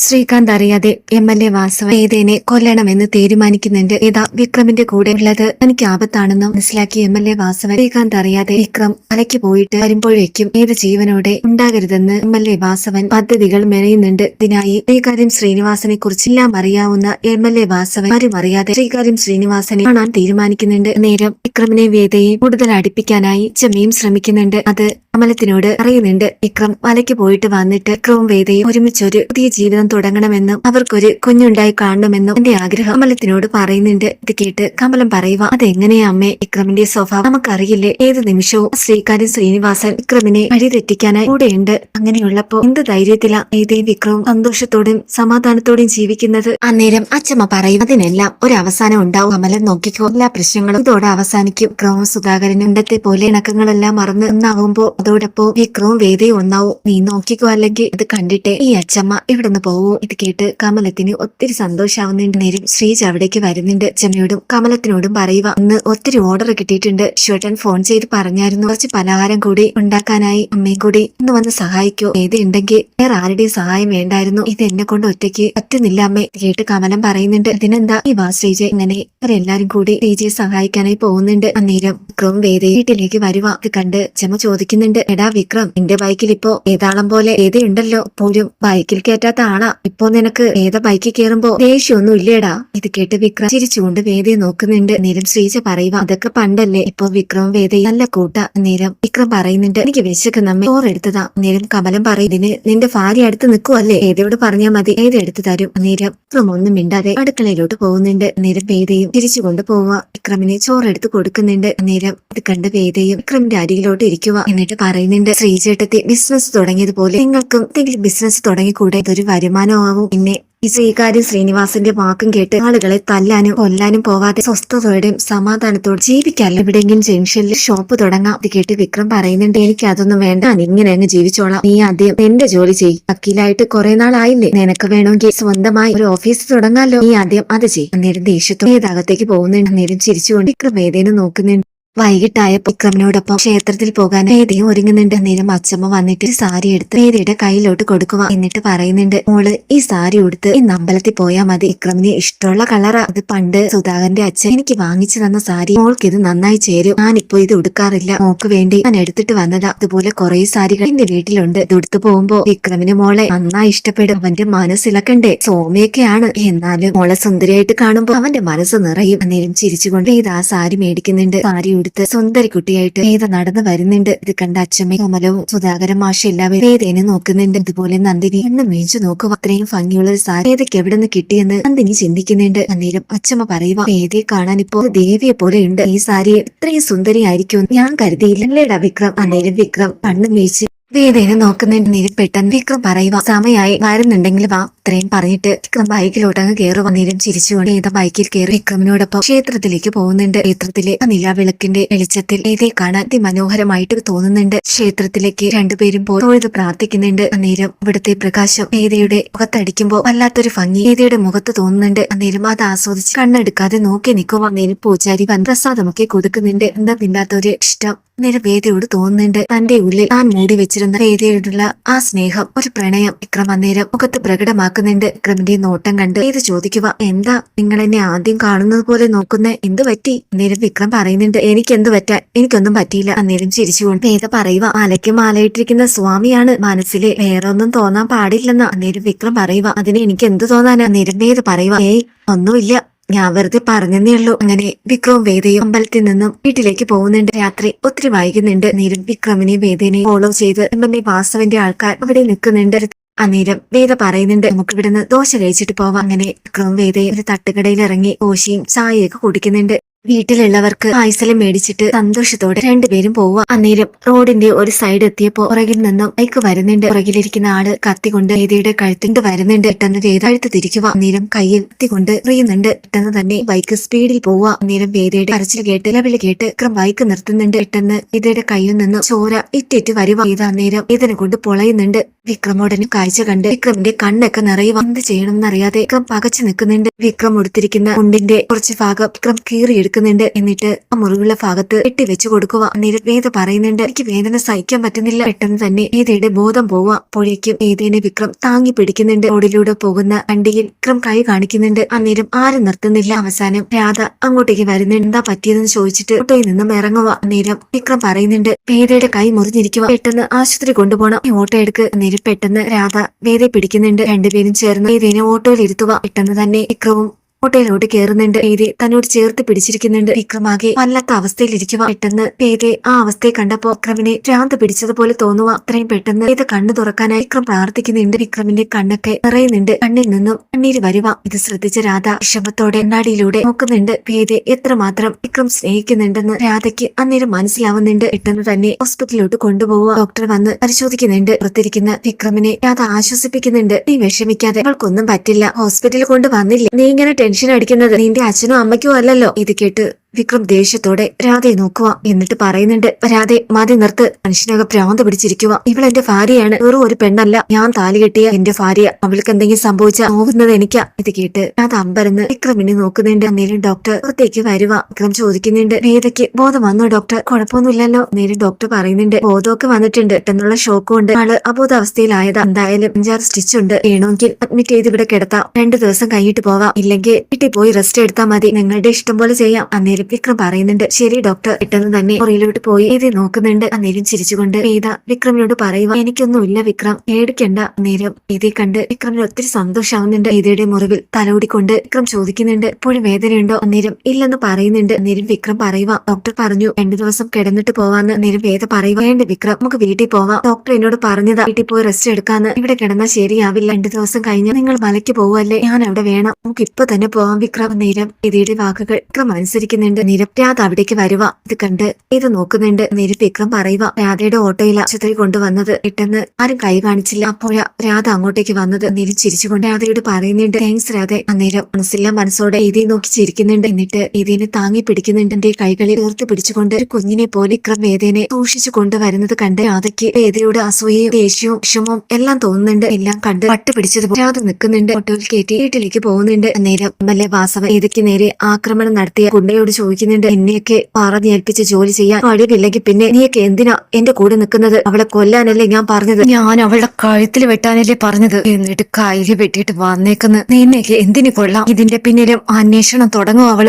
ശ്രീകാന്ത് അറിയാതെ M L A Vasava ഏതേനെ കൊല്ലണമെന്ന് തീരുമാനിക്കുന്നുണ്ട്. ഏതാ വിക്രമിന്റെ കൂടെ ഉള്ളത്. തനിക്ക് ആപത്താണെന്ന് മനസ്സിലാക്കി M L A Vasavan Srikanth അറിയാതെ വിക്രം മലയ്ക്ക് പോയിട്ട് വരുമ്പോഴേക്കും ഏത് ജീവനോടെ ഉണ്ടാകരുതെന്ന് എം എൽ എ വാസവൻ പദ്ധതികൾ മെനയുന്നുണ്ട്. ഇതിനായി ശ്രീകാര്യം ശ്രീനിവാസനെ കുറിച്ചെല്ലാം അറിയാവുന്ന എം എൽ എ വാസവൻ ആരും അറിയാതെ ശ്രീകാര്യം ശ്രീനിവാസനെ കാണാൻ തീരുമാനിക്കുന്നുണ്ട്. നേരം വിക്രമിനെ വേദയെ കൂടുതൽ അടുപ്പിക്കാനായി ചെമ്മയും ശ്രമിക്കുന്നുണ്ട്. അത് അമലത്തിനോട് അറിയുന്നുണ്ട് വിക്രം മലയ്ക്ക് പോയിട്ട് വന്നിട്ട് വിക്രവും വേദയും ഒരുമിച്ചൊരു പുതിയ ജീവിതം തുടങ്ങണമെന്നും അവർക്കൊരു കുഞ്ഞുണ്ടായി കാണണമെന്നും എന്റെ ആഗ്രഹം. അമലത്തിനോട് പറയുന്നുണ്ട്. ഇത് കേട്ട് കമലം പറയുക അതെങ്ങനെയാ അമ്മേ? വിക്രമിന്റെ സ്വഭാവം നമുക്കറിയില്ലേ? ഏത് നിമിഷവും ശ്രീകാര്യം ശ്രീനിവാസൻ വിക്രമിനെ വഴിതെറ്റിക്കാനായി കൂടെയുണ്ട്. അങ്ങനെയുള്ളപ്പോ എന്ത് ധൈര്യത്തിലാ ഏതേ വിക്രവും സന്തോഷത്തോടും സമാധാനത്തോടെയും ജീവിക്കുന്നത്? അന്നേരം അച്ഛമ്മ പറയും അതിനെല്ലാം ഒരു അവസാനം ഉണ്ടാവും. കമലം നോക്കിക്കോ എല്ലാ പ്രശ്നങ്ങളും ഇതോടെ അവസാനിക്കും. വിക്രവും സുധാകരനും ഇണ്ടത്തെ പോലെ ഇണക്കങ്ങളെല്ലാം മറന്ന് ഒന്നാകുമ്പോ അതോടൊപ്പം വിക്രവും വേദയും ഒന്നാവും. നീ നോക്കിക്കോ അല്ലെങ്കിൽ ഇത് കണ്ടിട്ടേ ഈ അച്ഛമ്മ ഇവിടുന്ന് പോവോ ഇത് കേട്ട് കമലത്തിന് ഒത്തിരി സന്തോഷാവുന്നുണ്ട് നേരം ശ്രീജ് അവിടേക്ക് വരുന്നുണ്ട്. ചെമ്മയോടും കമലത്തിനോടും പറയുക ഇന്ന് ഒത്തിരി ഓർഡർ കിട്ടിയിട്ടുണ്ട്. ഷുവേട്ടൻ ഫോൺ ചെയ്ത് പറഞ്ഞായിരുന്നു. കുറച്ച് പലഹാരം കൂടി ഉണ്ടാക്കാനായി അമ്മയും കൂടി ഒന്ന് വന്ന് സഹായിക്കോ. ഏത് ഉണ്ടെങ്കിൽ വേറെ ആരുടെയും സഹായം വേണ്ടായിരുന്നു. ഇത് എന്നെ കൊണ്ട് ഒറ്റയ്ക്ക് പറ്റുന്നില്ല അമ്മേ. കേട്ട് കമലം പറയുന്നുണ്ട് ഇതിനെന്താ ഈ വാ ശ്രീജ? ഇങ്ങനെ അവരെല്ലാരും കൂടി ശ്രീജയെ സഹായിക്കാനായി പോകുന്നുണ്ട്. അന്നേരം വിക്രം വേറെ വീട്ടിലേക്ക് വരുക. ഇത് കണ്ട് ചെമ്മ ചോദിക്കുന്നുണ്ട് എടാ വിക്രം എന്റെ ബൈക്കിൽ ഇപ്പോ ഏതാളം പോലെ ഏതയുണ്ടല്ലോ പോലും ബൈക്കിൽ കയറ്റാത്ത ആളാ. ഇപ്പൊ നിനക്ക് ഏതാ ബൈക്കിൽ കയറുമ്പോ ദേഷ്യമൊന്നും ഇല്ലേടാ ഇത് കേട്ട് വിക്രം ചിരിച്ചുകൊണ്ട് വേദയെ നോക്കുന്നുണ്ട്. നീരം ശ്രീജ പറയുക അതൊക്കെ പണ്ടല്ലേ? ഇപ്പൊ വിക്രവും വേദയും നല്ല കൂട്ട. നീരം വിക്രം പറയുന്നുണ്ട് എനിക്ക് വിശക്കുന്നമ്മ ചോറെടുത്തതാ. നീരം കമലം പറയും ഇതിന് നിന്റെ ഭാര്യ അടുത്ത് നിൽക്കുവല്ലേ ഏതയോട് പറഞ്ഞാൽ മതി. ഏത് എടുത്തു തരും. നീരം വിക്രം ഒന്നും മിണ്ടാതെ അടുക്കളയിലോട്ട് പോകുന്നുണ്ട്. നീരം വേദയും തിരിച്ചുകൊണ്ട് പോവുക വിക്രമിന് ചോറെടുത്ത് കൊടുക്കുന്നുണ്ട്. നീരം ഇത് കണ്ട് വേദയും വിക്രമിന്റെ അരികിലോട്ട് ഇരിക്കുക എന്നിട്ട് പറയുന്നുണ്ട് ശ്രീചേട്ടത്തി ബിസിനസ് തുടങ്ങിയതുപോലെ നിങ്ങൾക്കും ബിസിനസ് തുടങ്ങിക്കൂടെ? ഇതൊരു വരുമാനമാവും പിന്നെ ഈ ശ്രീകാര്യം ശ്രീനിവാസന്റെ വാക്കും കേട്ട് ആളുകളെ തല്ലാനും കൊല്ലാനും പോവാതെ സ്വസ്ഥതയോടെയും സമാധാനത്തോടെ ജീവിക്കാല്ലോ എവിടെയെങ്കിലും ജംഗ്ഷനിൽ ഷോപ്പ് തുടങ്ങാം. കേട്ട് വിക്രം പറയുന്നുണ്ട് എനിക്ക് അതൊന്നും വേണ്ട. ഇങ്ങനെ അങ്ങ് ജീവിച്ചോളാം. നീ ആദ്യം എന്റെ ജോലി ചെയ്യും. വക്കീലായിട്ട് കുറെ നാളായില്ലേ? നിനക്ക് വേണമെങ്കിൽ സ്വന്തമായി ഒരു ഓഫീസ് തുടങ്ങാലോ? നീ ആദ്യം അത് ചെയ്യും. അന്നേരം ദേഷ്യത്തോടെ ഏതാകത്തേക്ക് പോകുന്നുണ്ട്. അന്നേരം ചിരിച്ചുകൊണ്ട് വിക്രം ഏതേനും നോക്കുന്നുണ്ട്. വൈകിട്ടായ വിക്രമിനോടൊപ്പം ക്ഷേത്രത്തിൽ പോകാൻ വേദിയും ഒരുങ്ങുന്നുണ്ട്. നേരം അച്ഛമ്മ വന്നിട്ട് സാരി എടുത്ത് വേദിയുടെ കയ്യിലോട്ട് കൊടുക്കുക എന്നിട്ട് പറയുന്നുണ്ട് മോൾ ഈ സാരി ഉടുത്ത് ഇന്ന് അമ്പലത്തിൽ പോയാൽ മതി. വിക്രമിന് ഇഷ്ടമുള്ള കളറാ. അത് പണ്ട് സുധാകരന്റെ അച്ഛൻ എനിക്ക് വാങ്ങിച്ചു തന്ന സാരി. മോൾക്ക് ഇത് നന്നായി ചേരും. ഞാനിപ്പോ ഇത് ഉടുക്കാറില്ല. മോക്ക് വേണ്ടി ഞാൻ എടുത്തിട്ട് വന്നതാ. അതുപോലെ കുറെ സാരികൾ എന്റെ വീട്ടിലുണ്ട്. ഇത് ഉടുത്തു പോകുമ്പോ വിക്രമിന് മോളെ നന്നായി ഇഷ്ടപ്പെടും. അവന്റെ മനസ്സിലക്കണ്ടേ. സോമയൊക്കെയാണ് എന്നാലും മോളെ സുന്ദരിയായിട്ട് കാണുമ്പോ അവന്റെ മനസ്സ് നിറയും. അന്നേരം ചിരിച്ചുകൊണ്ട് ഇത് ആ സാരി മേടിക്കുന്നുണ്ട്. സാരി ഉടുത്ത് സുന്ദരി കുട്ടിയായിട്ട് വേദ നടന്നു വരുന്നുണ്ട്. ഇത് കണ്ട അച്ഛമ്മയും കമലവും സുധാകരൻ മാഷ എല്ലാവരും വേദേനെ നോക്കുന്നുണ്ട്. ഇതുപോലെ നന്ദിനി എണ്ണ മേച്ചു നോക്കും അത്രയും ഭംഗിയുള്ള ഒരു സാരി വേദയ്ക്ക് എവിടെ നിന്ന് കിട്ടിയെന്ന് നന്ദിനി ചിന്തിക്കുന്നുണ്ട്. അന്നേരം അച്ഛമ്മ പറയുക വേദയെ കാണാൻ ഇപ്പോ ദേവിയെ പോലെ ഉണ്ട്. ഈ സാരി ഇത്രയും സുന്ദരിയായിരിക്കും ഞാൻ കരുതിയില്ലല്ലേടാ വിക്രം. അന്നേരം വിക്രം കണ്ണു വീഴ്ച വേദേനെ നോക്കുന്നുണ്ട് നിരു പെട്ടെന്ന് വിക്രം പറയുക സമയമായി വരുന്നുണ്ടെങ്കിൽ വാ ഇത്രയും പറഞ്ഞിട്ട് വിക്രം ബൈക്കിലോട്ട് അങ്ങ് കയറി വന്നേരം ചിരിച്ചുകൊണ്ട് ഏതാ ബൈക്കിൽ കയറി വിക്രമിനോടൊപ്പം ക്ഷേത്രത്തിലേക്ക് പോകുന്നുണ്ട്. ക്ഷേത്രത്തിലെ നിലാവിളക്കിന്റെ വെളിച്ചത്തിൽ ഏതേ കാണാൻ അതിമനോഹരമായിട്ട് തോന്നുന്നുണ്ട്. ക്ഷേത്രത്തിലേക്ക് രണ്ടുപേരും പോയി തൊഴുത് പ്രാർത്ഥിക്കുന്നുണ്ട്. അന്നേരം ഇവിടുത്തെ പ്രകാശം ഏതയുടെ മുഖത്തടിക്കുമ്പോൾ വല്ലാത്തൊരു ഭംഗി ഏതയുടെ മുഖത്ത് തോന്നുന്നുണ്ട്. അന്നേരം അത് ആസ്വദിച്ച് കണ്ണെടുക്കാതെ നോക്കി നിൽക്കുമ്പോൾ അന്നേരം പൂജാരി വൻ പ്രസാദമൊക്കെ കൊടുക്കുന്നുണ്ട്. എന്താ പിന്നാത്തൊരു ഇഷ്ടം? അന്നേരം വേദയോട് തോന്നുന്നുണ്ട്. തന്റെ ഉള്ളിൽ താൻ മൂടി വെച്ചിരുന്ന വേദയോടുള്ള ആ സ്നേഹം ഒരു പ്രണയം വിക്രം അന്നേരം മുഖത്ത് പ്രകടമാക്കുന്നുണ്ട്. വിക്രമിന്റെ നോട്ടം കണ്ട് വേദ ചോദിക്കുക എന്താ നിങ്ങൾ എന്നെ ആദ്യം കാണുന്നത് പോലെ നോക്കുന്ന? എന്ത് പറ്റി? അന്നേരം വിക്രം പറയുന്നുണ്ട് എനിക്ക് എന്ത് പറ്റാൻ എനിക്കൊന്നും പറ്റിയില്ല. അന്നേരം ചിരിച്ചുകൊണ്ട് വേദ പറയുക മാലയ്ക്ക് മാലയിട്ടിരിക്കുന്ന സ്വാമിയാണ്. മനസ്സിലെ വേറെ ഒന്നും തോന്നാൻ പാടില്ലെന്ന്. അന്നേരം വിക്രം പറയുക അതിന് എനിക്ക് എന്ത് തോന്നാനാ? അന്നേരം വേദ പറയുക ഏയ് ഒന്നുമില്ല. ഞാൻ വെറുതെ പറഞ്ഞതേ ഉള്ളൂ. അങ്ങനെ വിക്രവും വേദയും അമ്പലത്തിൽ നിന്നും വീട്ടിലേക്ക് പോകുന്നുണ്ട്. രാത്രി ഒത്തിരി വൈകുന്നുണ്ട്. നേരം വിക്രമിനെ വേദനയും ഫോളോ ചെയ്ത് എംഎംഎ വാസവന്റെ ആൾക്കാർ അവിടെ നിൽക്കുന്നുണ്ട്. അന്നേരം വേദ പറയുന്നുണ്ട് നമുക്ക് ഇവിടുന്ന് ദോശ കഴിച്ചിട്ട് പോവാം. അങ്ങനെ വിക്രവും വേദയും ഒരു തട്ടുകടയിൽ ഇറങ്ങി ദോശയും ചായയൊക്കെ കുടിക്കുന്നുണ്ട്. വീട്ടിലുള്ളവർക്ക് പായസലം മേടിച്ചിട്ട് സന്തോഷത്തോടെ രണ്ടുപേരും പോവുക. അന്നേരം റോഡിന്റെ ഒരു സൈഡ് എത്തിയപ്പോ പുറകിൽ നിന്നും ബൈക്ക് വരുന്നുണ്ട്. പുറകിലിരിക്കുന്ന ആൾ കത്തികൊണ്ട് വേദിയുടെ കഴുത്തിണ്ട് വരുന്നുണ്ട്. പെട്ടെന്ന് വേദ കഴുത്ത് തിരിക്കുക. അന്നേരം കയ്യിൽ കത്തിക്കൊണ്ട് എറിയുന്നുണ്ട്. പെട്ടെന്ന് തന്നെ ബൈക്ക് സ്പീഡിൽ പോവുക. അന്നേരം വേദയുടെ കരച്ചിൽ കേട്ട് ലവിളി കേട്ട് വിക്രം ബൈക്ക് നിർത്തുന്നുണ്ട്. പെട്ടെന്ന് വേദയുടെ കയ്യിൽ നിന്നും ചോര ഇറ്റിറ്റ് വരുവ വേദ അന്നേരം വേദന കൊണ്ട് പൊളയുന്നുണ്ട്. വിക്രമോടനും കാഴ്ച കണ്ട് വിക്രമിന്റെ കണ്ണൊക്കെ നിറയുക. എന്ത് ചെയ്യണമെന്നറിയാതെ വിക്രം പകച്ചു നിൽക്കുന്നുണ്ട്. വിക്രം ഉടുത്തിരിക്കുന്ന മുണ്ടിന്റെ കുറച്ച് ഭാഗം വിക്രം കീറിയെടുക്കും എടുക്കുന്നുണ്ട് എന്നിട്ട് ആ മുറിവുള്ള ഭാഗത്ത് കെട്ടി വെച്ചു കൊടുക്കുക. എന്നിട്ട് വേദ പറയുന്നുണ്ട് എനിക്ക് വേദന സഹിക്കാൻ പറ്റുന്നില്ല. പെട്ടെന്ന് തന്നെ വേദയുടെ ബോധം പോവുക. അപ്പോഴേക്കും വേദേനെ വിക്രം താങ്ങി പിടിക്കുന്നുണ്ട്. റോഡിലൂടെ പോകുന്ന വണ്ടിയിൽ വിക്രം കൈ കാണിക്കുന്നുണ്ട്. അന്നേരം ആരും നിർത്തുന്നില്ല. അവസാനം രാധ അങ്ങോട്ടേക്ക് വരുന്നുണ്ട്. എന്താ പറ്റിയതെന്ന് ചോദിച്ചിട്ട് ഓട്ടോയിൽ നിന്നും ഇറങ്ങുക. അന്നേരം വിക്രം പറയുന്നുണ്ട് വേദയുടെ കൈ മുറിഞ്ഞിരിക്കുക. പെട്ടെന്ന് ആശുപത്രി കൊണ്ടുപോകണം. ഓട്ടോ എടുക്ക്. അന്നേരം പെട്ടെന്ന് രാധ വേദയെ പിടിക്കുന്നുണ്ട്. രണ്ടുപേരും ചേർന്ന് വേദേനെ ഓട്ടോയിൽ ഇരുത്തുക. പെട്ടെന്ന് തന്നെ വിക്രവും ഹോട്ടലിലോട്ട് കയറുന്നുണ്ട് പേരെ തന്നോട് ചേർത്ത് പിടിച്ചിരിക്കുന്നുണ്ട്. വിക്രമാകെ വല്ലാത്ത അവസ്ഥയിലിരിക്കുക പെട്ടെന്ന് പേരെ ആ അവസ്ഥയെ കണ്ടപ്പോ വിക്രമിനെ ഭ്രാന്ത് പിടിച്ചതുപോലെ തോന്നുക അത്രയും പെട്ടെന്ന് ഇത് കണ്ണു തുറക്കാനായി വിക്രം പ്രാർത്ഥിക്കുന്നുണ്ട്. വിക്രമിന്റെ കണ്ണൊക്കെ നിറയുന്നുണ്ട്. കണ്ണിൽ നിന്നും കണ്ണീര് വരുക ഇത് ശ്രദ്ധിച്ച രാധ വിഷമത്തോടെ കണ്ണാടിയിലൂടെ നോക്കുന്നുണ്ട്. പേരെ എത്രമാത്രം വിക്രം സ്നേഹിക്കുന്നുണ്ടെന്ന് രാധയ്ക്ക് അന്നേരം മനസ്സിലാവുന്നുണ്ട്. പെട്ടെന്ന് തന്നെ ഹോസ്പിറ്റലിലോട്ട് കൊണ്ടുപോവുക ഡോക്ടർ വന്ന് പരിശോധിക്കുന്നുണ്ട്. പുറത്തിരിക്കുന്ന വിക്രമിനെ രാധ ആശ്വസിപ്പിക്കുന്നുണ്ട്. നീ വിഷമിക്കാതെ അവൾക്കൊന്നും പറ്റില്ല. ഹോസ്പിറ്റലിൽ കൊണ്ടുവന്നില്ല നീ ഇങ്ങനെ ടെൻഷൻ അടിക്കുന്നത് നിന്റെ അച്ഛനും അമ്മയ്ക്കും അല്ലല്ലോ? ഇത് കേട്ട് വിക്രം ദേഷ്യത്തോടെ രാധയെ നോക്കുക എന്നിട്ട് പറയുന്നുണ്ട് രാധെ മതി നിർത്ത്. മനുഷ്യനൊക്കെ ഭ്രാന്ത് പിടിച്ചിരിക്കുക ഇവൾ എന്റെ ഭാര്യയാണ്. വെറും ഒരു പെണ്ണല്ല. ഞാൻ താലി കെട്ടിയ എന്റെ ഭാര്യ. അവൾക്ക് എന്തെങ്കിലും സംഭവിച്ച നോക്കുന്നത് എനിക്കാ. ഇത് കേട്ട് രാധ അമ്പരന്ന് വിക്രമിനെ നോക്കുന്നുണ്ട്. അന്നേരം ഡോക്ടർ പുറത്തേക്ക് വരുക വിക്രം ചോദിക്കുന്നുണ്ട് വേദയ്ക്ക് ബോധം വന്നോ ഡോക്ടർ കുഴപ്പമൊന്നുമില്ലല്ലോ? അന്നേരം ഡോക്ടർ പറയുന്നുണ്ട് ബോധമൊക്കെ വന്നിട്ടുണ്ട്. പെട്ടെന്നുള്ള ഷോക്കും ഉണ്ട്. ആൾ അബോധാവസ്ഥയിലായത്. എന്തായാലും അഞ്ചാറ് സ്റ്റിച്ച് ഉണ്ട്. വേണമെങ്കിൽ അഡ്മിറ്റ് ചെയ്ത് ഇവിടെ കിടത്താം. രണ്ടു ദിവസം കഴിഞ്ഞിട്ട് പോവാം. ഇല്ലെങ്കിൽ വീട്ടിൽ പോയി റെസ്റ്റ് എടുത്താൽ മതി. നിങ്ങളുടെ ഇഷ്ടം പോലെ ചെയ്യാം. അന്നേരം വിക്രം പറയുന്നുണ്ട് ശരി ഡോക്ടർ പെട്ടെന്ന് തന്നെ മുറിയിലോട്ട് പോയി ഇത് നോക്കുന്നുണ്ട്. അന്നേരം ചിരിച്ചുകൊണ്ട് വേദ വിക്രമിനോട് പറയുക എനിക്കൊന്നുമില്ല വിക്രം പേടിക്കണ്ട. നേരം വേദയെ കണ്ട് വിക്രമിന് ഒത്തിരി സന്തോഷാവുന്നുണ്ട് വേദയുടെ മുറിവിൽ തലോടിക്കൊണ്ട് വിക്രം ചോദിക്കുന്നുണ്ട് ഇപ്പോഴും വേദനയുണ്ടോ? അന്നേരം ഇല്ലെന്ന് പറയുന്നുണ്ട്. അന്നേരം വിക്രം പറയുക ഡോക്ടർ പറഞ്ഞു രണ്ടു ദിവസം കിടന്നിട്ട് പോവാന്ന്. നേരം വേദ പറയുക വേണ്ട വിക്രം നമുക്ക് വീട്ടിൽ പോവാം. ഡോക്ടർ എന്നോട് പറഞ്ഞതാ വീട്ടിൽ പോയി റെസ്റ്റ് എടുക്കാന്ന്. ഇവിടെ കിടന്നാൽ ശരിയാവില്ല. രണ്ടു ദിവസം കഴിഞ്ഞ് നിങ്ങൾ മലയ്ക്ക് പോവല്ലേ ഞാൻ അവിടെ വേണം. നമുക്ക് ഇപ്പൊ തന്നെ പോവാം വിക്രം. നേരം വേദയുടെ വാക്കുകൾ വിക്രം അനുസരിക്കുന്നുണ്ട്. നിരം നിരപ്രാത് അവിടേക്ക് വരുക ഇത് കണ്ട് ഇത് നോക്കുന്നുണ്ട്. നിരം വിക്രം പറയുക രാധയുടെ ഓട്ടോയിൽ ആശുപത്രി കൊണ്ടുവന്നത് പെട്ടെന്ന് ആരും കൈ കാണിച്ചില്ല. അപ്പോഴാ രാധ അങ്ങോട്ടേക്ക് വന്നത്. നിര ചിരിച്ചുകൊണ്ട് രാധയോട് പറയുന്നുണ്ട് താങ്ക്സ് രാധ. അന്നേരം മനസ്സില്ല മനസ്സോടെ ഇതേ നോക്കി ചിരിക്കുന്നുണ്ട്. എന്നിട്ട് ഇതിനെ താങ്ങി പിടിക്കുന്നുണ്ട്. എന്റെ കൈകളിൽ ഉയർത്തി പിടിച്ചുകൊണ്ട് ഒരു കുഞ്ഞിനെ പോലെ വിക്രം വേദനെ സൂക്ഷിച്ചു കൊണ്ടുവരുന്നത് കണ്ട് രാധയ്ക്ക് വേദയുടെ അസൂയയും ദേഷ്യവും വിഷമവും എല്ലാം തോന്നുന്നുണ്ട്. എല്ലാം കണ്ട് പട്ട് പിടിച്ചത് രാധ നിൽക്കുന്നുണ്ട്. ഓട്ടോയിൽ കയറ്റി വീട്ടിലേക്ക് പോകുന്നുണ്ട്. അന്നേരം എം എൽ എ വാസവ നേരെ ആക്രമണം നടത്തിയ ഗുണ്ടയോട് ചോദിക്കുന്നുണ്ട്. എന്നെയൊക്കെ പറഞ്ഞേൽപ്പിച്ച് ജോലി ചെയ്യാൻ കഴിവില്ലെങ്കിൽ പിന്നെ നീയൊക്കെ എന്തിനാ എന്റെ കൂടെ നിൽക്കുന്നത്? അവളെ കൊല്ലാനല്ലേ ഞാൻ പറഞ്ഞത്. ഞാൻ അവളുടെ കഴുത്തിൽ വെട്ടാനല്ലേ പറഞ്ഞത്. എന്നിട്ട് കയ്യിൽ വെട്ടിയിട്ട് വന്നേക്കുന്നു. നിന്നെയൊക്കെ എന്തിനു കൊള്ളാം ഇതിന്റെ പിന്നിലും അന്വേഷണം തുടങ്ങും അവൾ.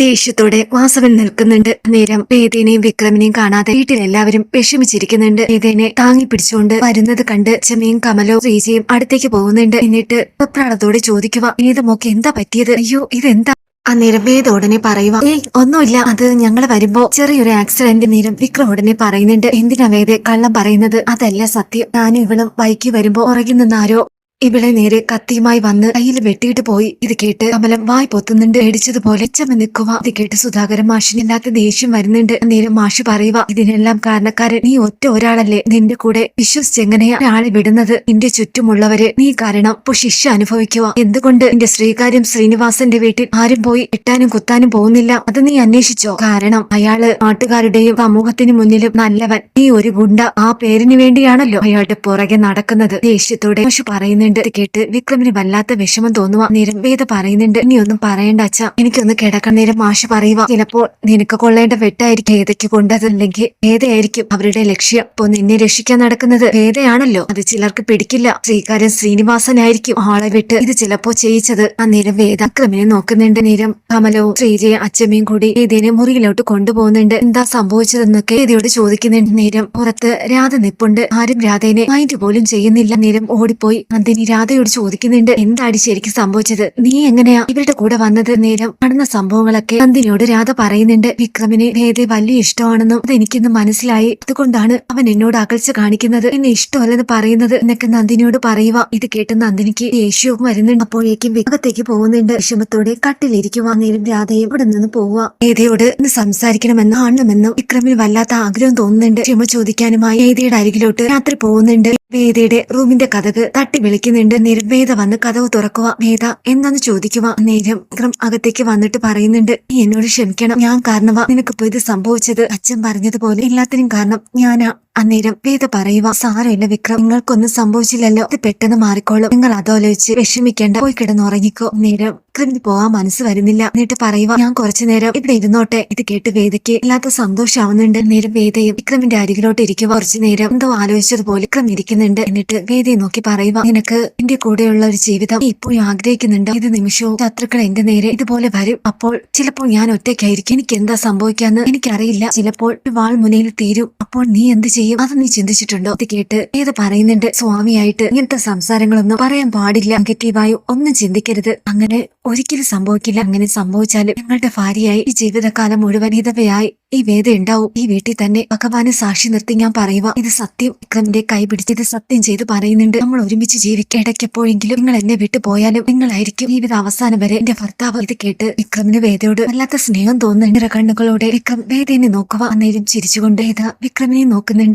ദേഷ്യത്തോടെ വാസവൻ നിൽക്കുന്നുണ്ട്. നേരം വേദേനെയും വിക്രമിനെയും കാണാതെ വീട്ടിലെല്ലാവരും വിഷമിച്ചിരിക്കുന്നുണ്ട്. വേദേനെ താങ്ങി പിടിച്ചുകൊണ്ട് വരുന്നത് കണ്ട് ചെമ്മയും കമലവും ശ്രീജയും അടുത്തേക്ക് പോകുന്നുണ്ട്. എന്നിട്ട് പ്രാണത്തോടെ ചോദിക്കുക വേദമൊക്കെ എന്താ പറ്റിയത്? അയ്യോ ഇതെന്താ? അന്നേരം വേദ ഉടനെ പറയുക ഏയ് ഒന്നുമില്ല. അത് ഞങ്ങൾ വരുമ്പോ ചെറിയൊരു ആക്സിഡന്റ് നേരം വിക്രം ഉടനെ പറയുന്നുണ്ട്. എന്തിനാ വേദ കള്ളം പറയുന്നത്? അതല്ല സത്യം. ഞാനും ഇവളും ബൈക്കിൽ വരുമ്പോ ഉറങ്ങി നിന്നാരോ ഇവളെ നേരെ കത്തിയുമായി വന്ന് കയ്യിൽ വെട്ടിയിട്ട് പോയി. ഇത് കേട്ട് കമലം വായ് പൊത്തുന്നുണ്ട്. പേടിച്ചതുപോലെ ചമ്മ നിൽക്കുക ഇത് കേട്ട് സുധാകരൻ മാഷിനില്ലാത്ത ദേഷ്യം വരുന്നുണ്ട്. നേരം മാഷ് പറയുക ഇതിനെല്ലാം കാരണക്കാരൻ നീ ഒറ്റ ഒരാളല്ലേ? നിന്റെ കൂടെ വിശ്വസിച്ചെങ്ങനെയാ ഒരാളെ വിടുന്നത്? നിന്റെ ചുറ്റുമുള്ളവര് നീ കാരണം ഇപ്പൊ ശിക്ഷ അനുഭവിക്കുക എന്തുകൊണ്ട് നിന്റെ ശ്രീകാര്യം ശ്രീനിവാസന്റെ വീട്ടിൽ ആരും പോയി കിട്ടാനും കുത്താനും പോകുന്നില്ല? അത് നീ അന്വേഷിച്ചോ? കാരണം അയാൾ നാട്ടുകാരുടെയും സമൂഹത്തിന് മുന്നിലും നല്ലവൻ. നീ ഒരു ഗുണ്ട. ആ പേരിന് വേണ്ടിയാണല്ലോ അയാളുടെ പുറകെ നടക്കുന്നത്. ദേഷ്യത്തോടെ മാഷ് പറയുന്നുണ്ട്. ഇത് കേട്ട് വിക്രമിന് വല്ലാത്ത വിഷമം തോന്നുക നേരം വേദ പറയുന്നുണ്ട്. നീ ഒന്നും പറയണ്ട അച്ഛ. എനിക്കൊന്ന് കിടക്കണം. നേരം മാഷ് പറയുക ചിലപ്പോൾ നിനക്ക് കൊള്ളേണ്ട വെട്ടായിരിക്കും ഏതൊക്കെ കൊണ്ടതല്ലെങ്കിൽ വേദയായിരിക്കും അവരുടെ ലക്ഷ്യം. ഇപ്പൊ നിന്നെ രക്ഷിക്കാൻ നടക്കുന്നത് വേദയാണല്ലോ. അത് ചിലർക്ക് പിടിക്കില്ല. ശ്രീകാരൻ ശ്രീനിവാസനായിരിക്കും ആളെ വിട്ട് ഇത് ചിലപ്പോ ചെയ്യിച്ചത്. അന്നേരം വേദ വിക്രമിനെ നോക്കുന്നുണ്ട്. നേരം കമലവും ശ്രീജയും അച്ഛമ്മയും കൂടി ഏതേനെ മുറിയിലോട്ട് കൊണ്ടുപോകുന്നുണ്ട്. എന്താ സംഭവിച്ചതെന്നൊക്കെ ഏതയോട് ചോദിക്കുന്നുണ്ട്. നേരം പുറത്ത് രാധ നിപ്പുണ്ട്. ആരും രാധേനെ മൈൻഡ് പോലും ചെയ്യുന്നില്ല. നേരം ഓടിപ്പോയി. നന്ദിനി രാധയോട് ചോദിക്കുന്നുണ്ട് എന്താണ് ശരിക്കും സംഭവിച്ചത്? നീ എങ്ങനെയാ ഇവരുടെ കൂടെ വന്നത്? നേരം നടന്ന സംഭവങ്ങളൊക്കെ നന്ദിനിയോട് രാധ പറയുന്നുണ്ട് വിക്രമിന് വേദയെ വലിയ ഇഷ്ടമാണെന്നും അത് എനിക്കിന്ന് മനസ്സിലായി. അതുകൊണ്ടാണ് അവൻ എന്നോട് അകൽച്ച കാണിക്കുന്നത്. എന്നെ ഇഷ്ടമല്ലെന്ന് പറയുന്നത് എന്നൊക്കെ നന്ദിനിയോട് പറയുക ഇത് കേട്ട് നന്ദിനിക്ക് ദേഷ്യവും വരുന്നുണ്ട്. അപ്പോഴേക്കും അകത്തേക്ക് പോകുന്നുണ്ട്. വിഷമത്തോടെ കട്ടിലിരിക്കുവാ. നേരം രാധയെ ഇവിടെ നിന്ന് പോവുക വേദയോട് ഇന്ന് സംസാരിക്കണമെന്നും കാണണമെന്നും വിക്രമിന് വല്ലാത്ത ആഗ്രഹം തോന്നുന്നുണ്ട്. ക്ഷമ ചോദിക്കാനുമായി ഏതയുടെ അരികിലോട്ട് രാത്രി പോകുന്നുണ്ട്. വേദയുടെ റൂമിന്റെ കഥക് തട്ടി വിളിക്കുന്നുണ്ട് നിർവേദ വേദ വന്ന് കഥവ് തുറക്കുക വേദ എന്താന്ന് ചോദിക്കുക. നേരം വിക്രം അകത്തേക്ക് വന്നിട്ട് പറയുന്നുണ്ട് "നീ എന്നോട് ക്ഷമിക്കണം. ഞാൻ കാരണമാ നിനക്കിപ്പോ ഇത് സംഭവിച്ചത്. അച്ഛൻ പറഞ്ഞതുപോലെ എല്ലാത്തിനും കാരണം ഞാനാ. അന്നേരം വേദ പറയുക സാരമില്ല വിക്രം നിങ്ങൾക്കൊന്നും സംഭവിച്ചില്ലല്ലോ. ഇത് പെട്ടെന്ന് മാറിക്കോളും. നിങ്ങൾ അതോലോചിച്ച് വിഷമിക്കേണ്ട. പോയി കിടന്നുറങ്ങിക്കോ. നേരം വിക്രമിന് പോവാൻ മനസ്സ് വരുന്നില്ല. എന്നിട്ട് പറയുക ഞാൻ കുറച്ചു നേരം ഇവിടെ ഇരുന്നോട്ടെ. ഇത് കേട്ട് വേദയ്ക്ക് ഇല്ലാത്ത സന്തോഷാവുന്നുണ്ട് നേരം വേദയും വിക്രമിന്റെ അരികിലോട്ട് ഇരിക്കുക കുറച്ചു നേരം എന്തോ ആലോചിച്ചതുപോലെ വിക്രം ഇരിക്കുന്നുണ്ട്. എന്നിട്ട് വേദയെ നോക്കി പറയുക നിനക്ക് എന്റെ കൂടെയുള്ള ഒരു ജീവിതം ഇപ്പോഴും ആഗ്രഹിക്കുന്നുണ്ട്? ഇത് നിമിഷവും ശത്രുക്കൾ എന്റെ നേരെ ഇതുപോലെ വരും. അപ്പോൾ ചിലപ്പോൾ ഞാൻ ഒറ്റയ്ക്കായിരിക്കും. എനിക്ക് എന്താ സംഭവിക്കാന്ന് എനിക്കറിയില്ല. ചിലപ്പോൾ വാൾ മുനയിൽ തീരും. അപ്പോൾ നീ എന്ത് ചെയ്യും? അത് നീ ചിന്തിച്ചിട്ടുണ്ടോ? ഇത് കേട്ട് ഏത് പറയുന്നുണ്ട്? സ്വാമിയായിട്ട് ഇങ്ങനത്തെ സംസാരങ്ങളൊന്നും പറയാൻ പാടില്ല. നെഗറ്റീവായി ഒന്നും ചിന്തിക്കരുത്. അങ്ങനെ ഒരിക്കലും സംഭവിക്കില്ല. അങ്ങനെ സംഭവിച്ചാലും ഞങ്ങളുടെ ഭാര്യയായി ഈ ജീവിതകാലം മുഴുവൻ ഇതവയായി. ഈ വേദ ഉണ്ടാവും. ഈ വീട്ടിൽ തന്നെ ഭഗവാനെ സാക്ഷി നിർത്തി ഞാൻ പറയുക ഇത് സത്യം. വിക്രമിന്റെ കൈ പിടിച്ച് ഇത് സത്യം ചെയ്ത് പറയുന്നുണ്ട്. നമ്മൾ ഒരുമിച്ച് ജീവിക്കുക ഇടയ്ക്കെപ്പോഴെങ്കിലും നിങ്ങൾ എന്നെ വിട്ടു പോയാലും നിങ്ങളായിരിക്കും ജീവിത അവസാനം വരെ എന്റെ ഭർത്താവ്. ഇത് കേട്ട് വിക്രമിന് വേദയോട് വല്ലാത്ത സ്നേഹം തോന്നുന്നുണ്ട് കണ്ണുകളോടെ വിക്രം വേദേനെ നോക്കുക അന്നേരം ചിരിച്ചുകൊണ്ട് വേദ വിക്രമിനെ നോക്കുന്നുണ്ട്.